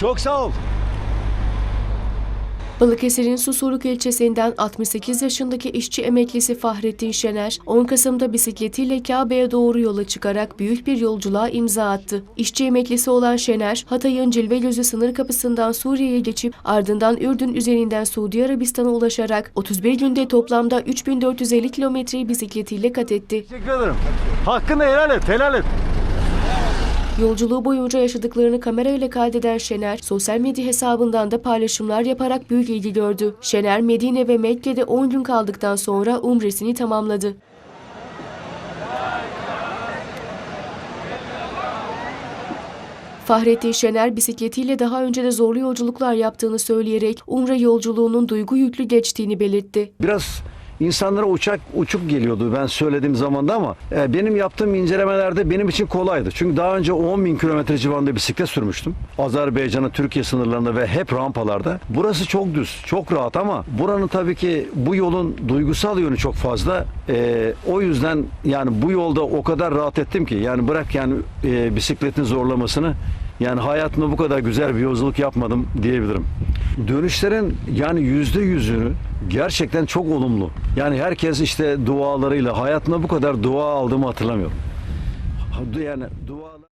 Çok sağ ol. Balıkesir'in Susurluk ilçesinden 68 yaşındaki işçi emeklisi Fahrettin Şener, 10 Kasım'da bisikletiyle Kabe'ye doğru yola çıkarak büyük bir yolculuğa imza attı. İşçi emeklisi olan Şener, Hatay'ın Cilvegözü sınır kapısından Suriye'ye geçip ardından Ürdün üzerinden Suudi Arabistan'a ulaşarak 31 günde toplamda 3450 kilometreyi bisikletiyle kat etti. Teşekkür ederim. Hakkını helal et, helal et. Yolculuğu boyunca yaşadıklarını kamerayla kaydeden Şener, sosyal medya hesabından da paylaşımlar yaparak büyük ilgi gördü. Şener, Medine ve Mekke'de 10 gün kaldıktan sonra umresini tamamladı. Fahrettin Şener bisikletiyle daha önce de zorlu yolculuklar yaptığını söyleyerek Umre yolculuğunun duygu yüklü geçtiğini belirtti. Biraz insanlara uçak uçuk geliyordu ben söylediğim zamanda ama e, benim yaptığım incelemelerde benim için kolaydı. Çünkü daha önce 10 bin kilometre civarında bisiklet sürmüştüm. Azerbaycan'a, Türkiye sınırlarında ve hep rampalarda. Burası çok düz, çok rahat ama buranın tabii ki bu yolun duygusal yönü çok fazla. E, o yüzden yani bu yolda o kadar rahat ettim ki yani bırak yani e, bisikletin zorlamasını yani hayatımda bu kadar güzel bir yolculuk yapmadım diyebilirim. Dönüşlerin yani yüzde yüzünü gerçekten çok olumlu. Yani herkes işte dualarıyla hayatımda bu kadar dua aldığımı hatırlamıyorum. Yani dua